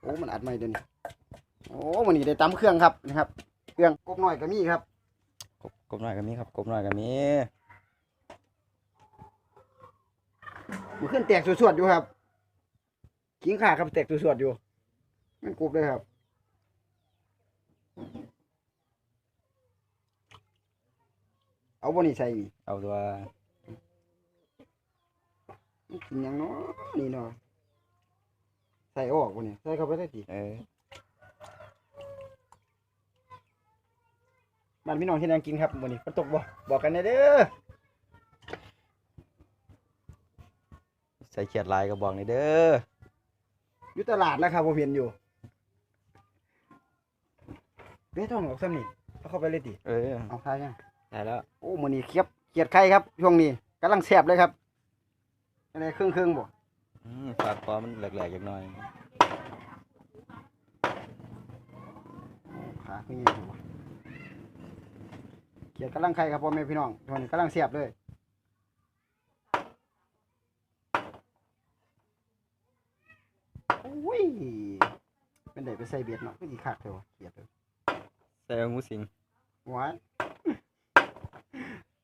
โอ้มันอัดไม่เดี๋ยวนี้โอ้มันนี่ได้ตำเครื่องครับนะครับ เครื่องกบน้อยก็มีครับกบกบหน่อยก็มีครับกบหน่อยก็มีมันขึ้นแตกสวดๆอยู่ครับขิงขาครับแตกสวดๆอยู่มันกรุบเลยครับเอาบนี่ใส่นี่เอาตัวมันกินหยังเนาะนี่เนาะใส่ออกบนี่ใส่เข้าไปได้ทีเออบ้านพี่น้องที่นั่งกินครับบนี่ฝนตกบ่บอกกันแน่เด้อใส่เขียดลายก็บอกนี่เด้ออยู่ตลาดนะครับผมเห็นอยู่เบ้ต้องออกซ้ำนี่เอาเข้าไปเลยติเออเอาคายยัง ได้แล้วโอ้มื้อนี้เคียบเกียดไข่ครับช่วงนี้กำลังแซ่บเลยครับอะไรครึ่งครึ่งๆบ่อืม ฝาดคอมันแหลกๆอย่างน้อยขาขึ้นยังบ่เกียดกำลังไข่ครับพ่อแม่พี่น้องช่วงนี้กำลังแซ่บเลยโอ้ยเป็นไดไปใส่เบ็ดเนาะคือสิคักเถอะวะเกียดเลยใส่เอางูสิงหวาน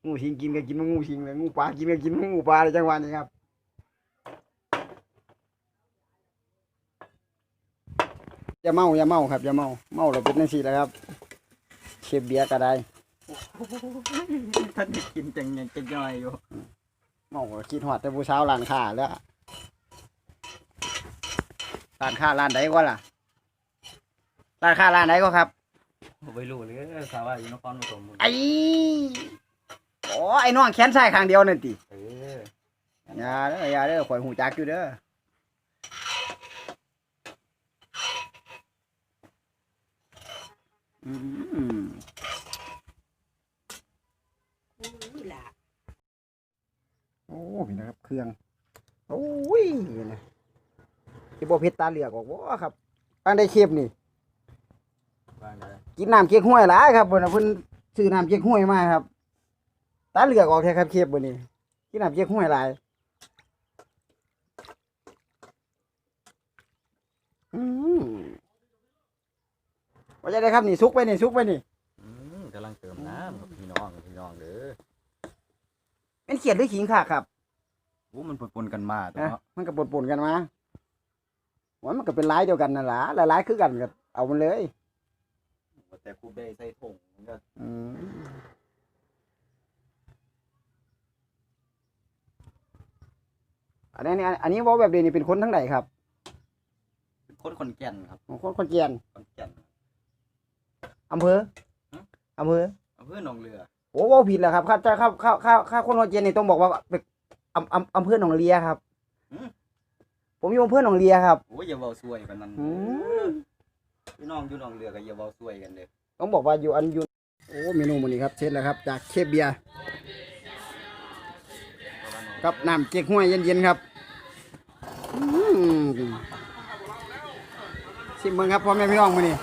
งูสิงกินก็กินงูสิงเลยงูปลากินก็กินงูปลาเลยจังหวะนี้ครับ อย่าเมาอย่าเมาครับอย่าเมาเมาแล้วเป็นจังซี่แหละครับเชฟเบียร์ก็ได้ท่านกินจังยังจะย่อยอยู่เมาก็คิดฮอดแต่ผู้สาวร้านค้าแล้วร้านค้าร้านใดก็ล่ะร้านค้าร้านใดก็ครับไม่รู้เลยข่าวว่าอยู่นครปฐมไอ้โอ้ไอ้น้องแขนซ้ายข้างเดียวนั่นติเอออย่าเด้ออย่าเด้อข่อยหูจักอยู่เด้อ อืมโอ้พี่นะครับ เครื่อง โอ้ยนะที่บ่เพชรตาเหลือกออกบ่ครับตั้งได้เค็บนี่บ้านเลยกินน้ำเก๊กห้วยหลายครับเพิ่นน่ะเพิ่นซื้อน้ำเก๊กห้วยมาครับ ตาเหลือกออกแท้ครับเค็บบ่นี่กินน้ำเก๊กห้วยหลายอืม ว่าจะได้ครับนี่ซุกไปนี่ซุกไปนี่อืมกำลังเติมน้ำครับพี่น้องพี่น้องเด้อเป็นเขียดหรือขิงค่ะครับโอ้มันปนๆกันมาตัวนะเนาะมันก็ปนๆกันมาว่ามันก็เป็นลายเดียวกันนั่นล่ะหลายๆคือกันก็เอามันเลย แต่คูเบใส่ถุงมันก็อืมอันนี้อันนี้เว่าแบบเดยวนี่เป็นคนทั้งใดครับเป็นคนคนแก่นครับคนคนเจียนคนแก่น อำเภอฮะอำเภออำเภอหนองเรือโอ้เว่าผิดแล้วครับข้าจะข้าข้าข้าข้าคนคนเจียนนี่ต้องบอกว่าเป็นอำอำอำเภอหนองเลียครับผมอยู่อำเภอหนองเลียครับ โอ้ยอย่าเว้าซวยกันนั่นอืม พี่น้องอยู่หนองเรือก็อย่าเว้าซวยกันเด้อต้องบอกว่าอยู่อันอยู่โอ้เมนูมันนี้ครับเสร็จแล้วครับจากเชฟเบียร์กับน้ำเก๊กห้วยเย็นๆครับอืมชิมเบิ่งครับพ่อแม่พี่น้องมานี่